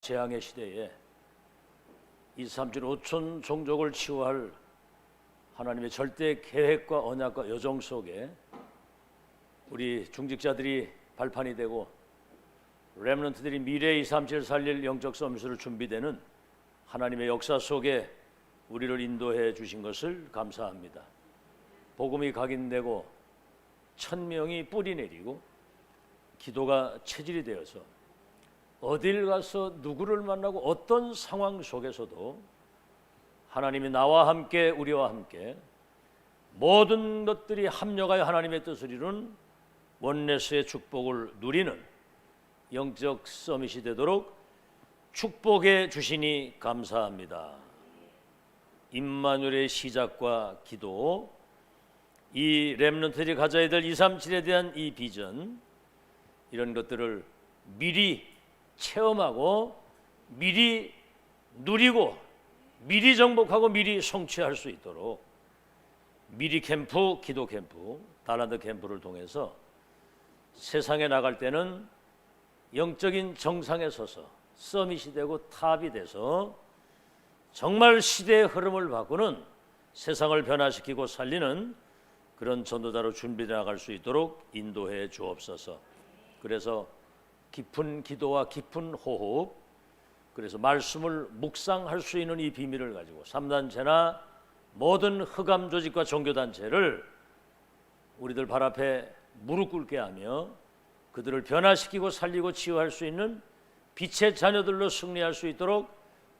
재앙의 시대에 2, 3, 7, 5천 종족을 치유할 하나님의 절대 계획과 언약과 여정 속에 우리 중직자들이 발판이 되고 렘넌트들이 미래 2, 3, 7 살릴 영적 서밋을 준비되는 하나님의 역사 속에 우리를 인도해 주신 것을 감사합니다. 복음이 각인되고 천명이 뿌리 내리고 기도가 체질이 되어서 어딜 가서 누구를 만나고 어떤 상황 속에서도 하나님이 나와 함께 우리와 함께 모든 것들이 합력하여 하나님의 뜻을 이룬 원내스의 축복을 누리는 영적 서밋이 되도록 축복해 주시니 감사합니다. 임마누엘의 시작과 기도 이 렘넌트들이 가져야 될 2, 3, 7에 대한 이 비전 이런 것들을 미리 체험하고 미리 누리고 미리 정복하고 미리 성취할 수 있도록 미리 캠프, 기도 캠프, 달란트 캠프를 통해서 세상에 나갈 때는 영적인 정상에 서서 서밋이 되고 탑이 돼서 정말 시대의 흐름을 바꾸는 세상을 변화시키고 살리는 그런 전도자로 준비해 나갈 수 있도록 인도해 주옵소서. 그래서 깊은 기도와 깊은 호흡 그래서 말씀을 묵상할 수 있는 이 비밀을 가지고 삼단체나 모든 흑암 조직과 종교 단체를 우리들 발 앞에 무릎 꿇게 하며 그들을 변화시키고 살리고 치유할 수 있는 빛의 자녀들로 승리할 수 있도록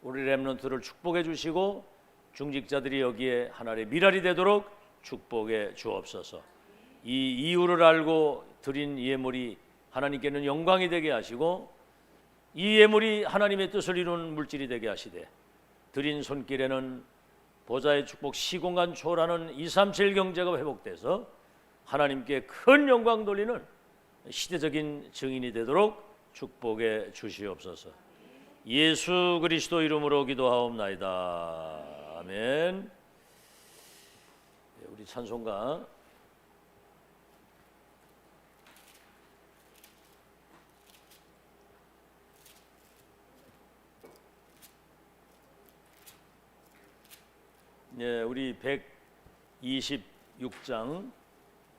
우리 렘넌트를 축복해 주시고 중직자들이 여기에 하나의 미랄이 되도록 축복해 주옵소서. 이 이유를 알고 드린 예물이 하나님께는 영광이 되게 하시고 이 예물이 하나님의 뜻을 이루는 물질이 되게 하시되 드린 손길에는 보좌의 축복 시공간 초라는 237 경제가 회복돼서 하나님께 큰 영광 돌리는 시대적인 증인이 되도록 축복해 주시옵소서. 예수 그리스도 이름으로 기도하옵나이다. 아멘. 네, 우리 찬송가 예, 우리 126장.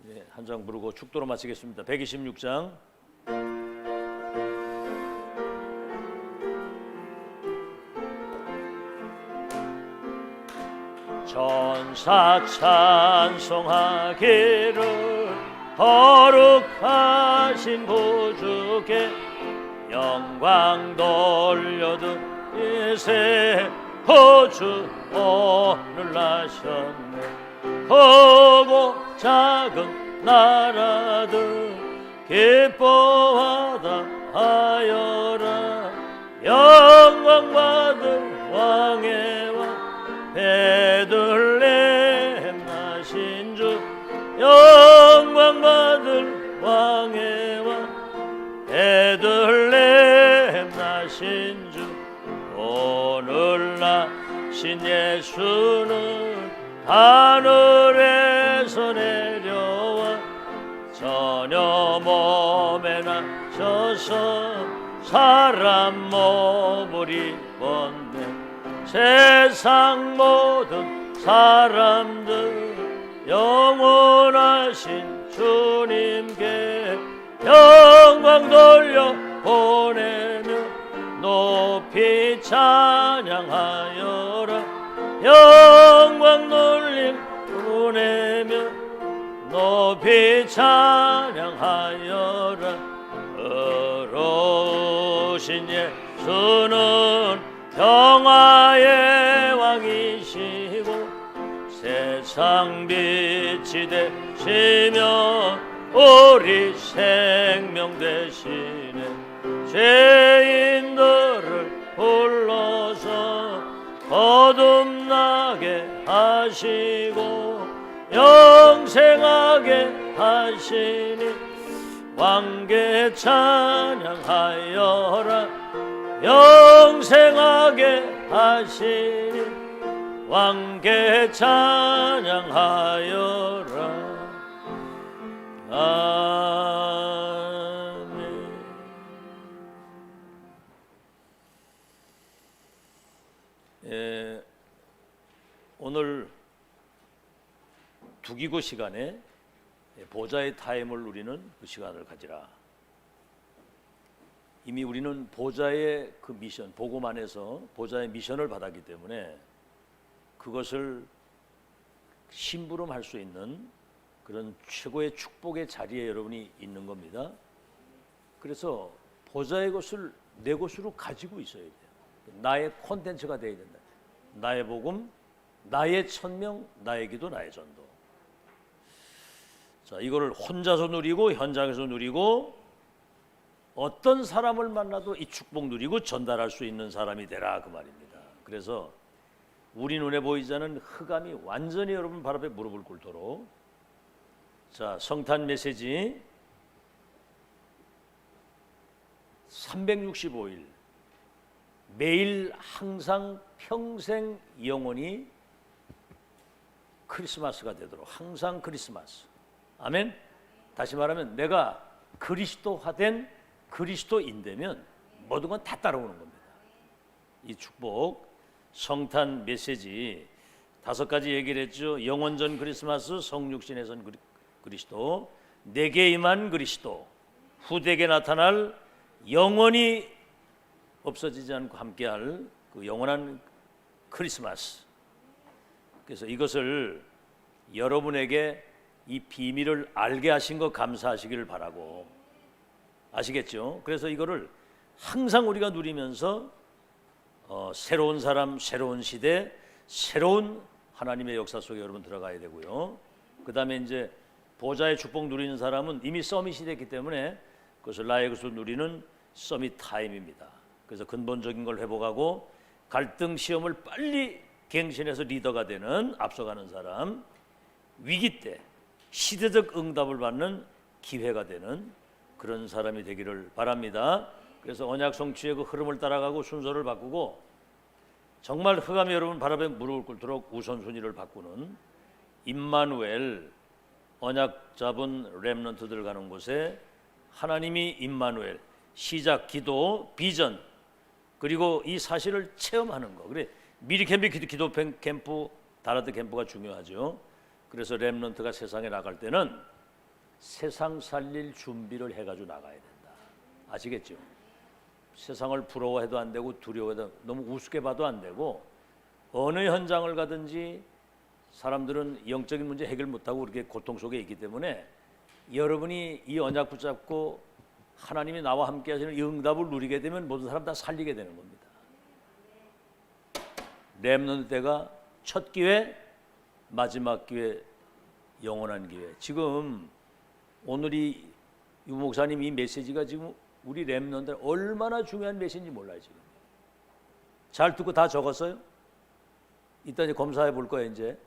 예, 한장 부르고 축도로 마치겠습니다. 126장. 전사 찬송하기를 거룩하신 구주께 영광 돌려든 이세. 호주 오늘 나셨네. 크고 작은 나라들 기뻐하다 하여라. 영광 받 전혀 몸에 나셔서 사람 몸을 입었네. 세상 모든 사람들 영원하신 주님께 영광 돌려 보내며 높이 찬양하여라 높이 찬양하여라. 어로신 예수는 평화의 왕이시고 세상 빛이 되시며 우리 생명 되시네. 죄인들을 불러서 거듭나게 하시고 영생하게 하시니 왕께 찬양하여라. 영생하게 하시니 왕께 찬양하여라. 아 두기고 시간에 보좌의 타임을 누리는 그 시간을 가지라. 이미 우리는 보좌의 그 미션, 복음 안에서 보좌의 미션을 받았기 때문에 그것을 심부름할 수 있는 그런 최고의 축복의 자리에 여러분이 있는 겁니다. 그래서 보좌의 것을 내 것으로 가지고 있어야 돼요. 나의 콘텐츠가 되어야 된다. 나의 복음, 나의 천명, 나의 기도, 나의 전도. 자, 이거를 혼자서 누리고 현장에서 누리고 어떤 사람을 만나도 이 축복 누리고 전달할 수 있는 사람이 되라 그 말입니다. 그래서 우리 눈에 보이지 않는 흑암이 완전히 여러분 발 앞에 무릎을 꿇도록 자 성탄 메시지 365일 매일 항상 평생 영원히 크리스마스가 되도록 항상 크리스마스 아멘? 다시 말하면 내가 그리스도화된 그리스도인되면 모든 건 다 따라오는 겁니다. 이 축복 성탄 메시지 다섯 가지 얘기를 했죠. 영원전 크리스마스 성육신에선 그리- 그리스도 내게 임한 그리스도 후대에 나타날 영원히 없어지지 않고 함께할 그 영원한 크리스마스. 그래서 이것을 여러분에게 이 비밀을 알게 하신 것 감사하시기를 바라고 아시겠죠? 그래서 이거를 항상 우리가 누리면서 어, 새로운 사람, 새로운 시대, 새로운 하나님의 역사 속에 여러분 들어가야 되고요. 그 다음에 이제 보좌의 축복 누리는 사람은 이미 서밋이 됐기 때문에 그것을 나의 것을 누리는 서밋 타임입니다. 그래서 근본적인 걸 회복하고 갈등 시험을 빨리 갱신해서 리더가 되는 앞서가는 사람, 위기 때 시대적 응답을 받는 기회가 되는 그런 사람이 되기를 바랍니다. 그래서 언약 성취의 그 흐름을 따라가고 순서를 바꾸고 정말 흑암이 여러분 발 앞에 무릎을 꿇도록 우선순위를 바꾸는 임마누엘 언약 잡은 렘넌트들 가는 곳에 하나님이 임마누엘 시작 기도 비전 그리고 이 사실을 체험하는 거 그래 미리 캠프 기도, 캠프 다라드 캠프가 중요하죠 그래서 렘넌트가 세상에 나갈 때는 세상 살릴 준비를 해가지고 나가야 된다 아시겠죠 세상을 부러워해도 안 되고 두려워해도 너무 우습게 봐도 안 되고 어느 현장을 가든지 사람들은 영적인 문제 해결 못하고 그렇게 고통 속에 있기 때문에 여러분이 이 언약 붙잡고 하나님이 나와 함께 하시는 이 응답을 누리게 되면 모든 사람 다 살리게 되는 겁니다. 렘넌트 때가 첫 기회, 마지막 기회, 영원한 기회. 지금 오늘이 유 목사님 이 메시지가 지금 우리 렘넌트 얼마나 중요한 메시지인지 몰라요 지금. 잘 듣고 다 적었어요? 이따 이제 검사해 볼 거예요 이제.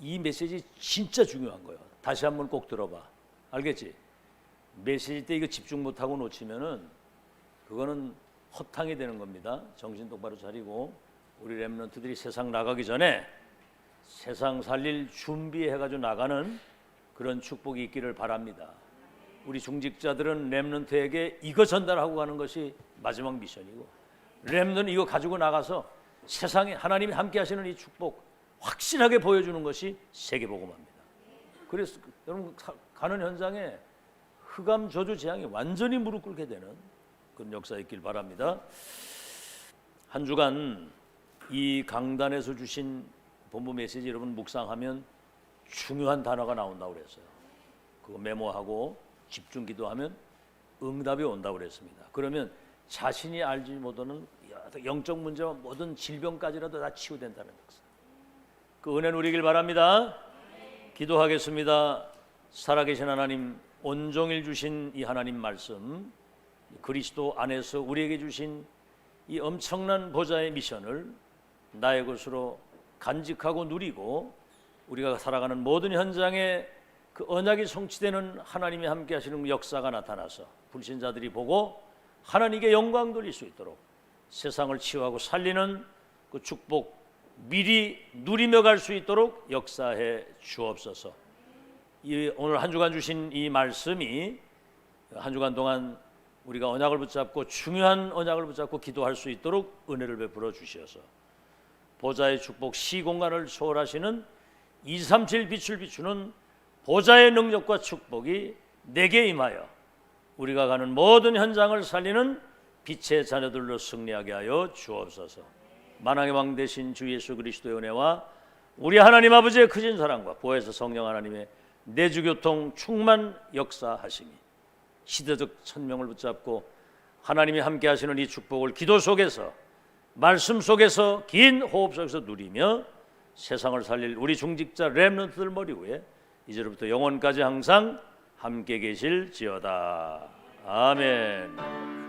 이 메시지 진짜 중요한 거예요. 다시 한번 꼭 들어봐. 알겠지? 메시지 때 이거 집중 못하고 놓치면은 그거는 허탕이 되는 겁니다. 정신 똑바로 차리고 우리 렘넌트들이 세상 나가기 전에 세상 살릴 준비해가지고 나가는 그런 축복이 있기를 바랍니다. 우리 중직자들은 렘넌트에게 이거 전달하고 가는 것이 마지막 미션이고 렘넌트 이거 가지고 나가서 세상에 하나님이 함께 하시는 이 축복 확실하게 보여주는 것이 세계복음합니다. 그래서 여러분 가- 가는 현장에 흑암 저주 재앙이 완전히 무릎 꿇게 되는 그런 역사 있길 바랍니다. 한 주간 이 강단에서 주신 본부 메시지 여러분 묵상하면 중요한 단어가 나온다고 그랬어요. 그거 메모하고 집중 기도하면 응답이 온다고 그랬습니다. 그러면 자신이 알지 못하는 영적 문제와 모든 질병까지라도 다 치유된다는 역사. 그 은혜 누리길 바랍니다. 기도하겠습니다. 살아계신 하나님, 온종일 주신 이 하나님 말씀, 그리스도 안에서 우리에게 주신 이 엄청난 보좌의 미션을 나의 것으로 간직하고 누리고 우리가 살아가는 모든 현장에 그 언약이 성취되는 하나님이 함께 하시는 역사가 나타나서 불신자들이 보고 하나님께 영광 돌릴 수 있도록 세상을 치유하고 살리는 그 축복 미리 누리며 갈 수 있도록 역사해 주옵소서. 이 오늘 한 주간 주신 이 말씀이 한 주간 동안 우리가 언약을 붙잡고 중요한 언약을 붙잡고 기도할 수 있도록 은혜를 베풀어 주시어서 보좌의 축복 시공간을 초월하시는 237 빛을 비추는 보좌의 능력과 축복이 내게 임하여 우리가 가는 모든 현장을 살리는 빛의 자녀들로 승리하게 하여 주옵소서. 만왕의 왕 대신 주 예수 그리스도의 은혜와 우리 하나님 아버지의 크신 사랑과 보혜사 성령 하나님의 내주 교통 충만 역사하심이 시대적 천명을 붙잡고 하나님이 함께 하시는 이 축복을 기도 속에서 말씀 속에서 긴 호흡 속에서 누리며 세상을 살릴 우리 중직자 렘넌트들 머리 위에 이제로부터 영원까지 항상 함께 계실지어다. 아멘.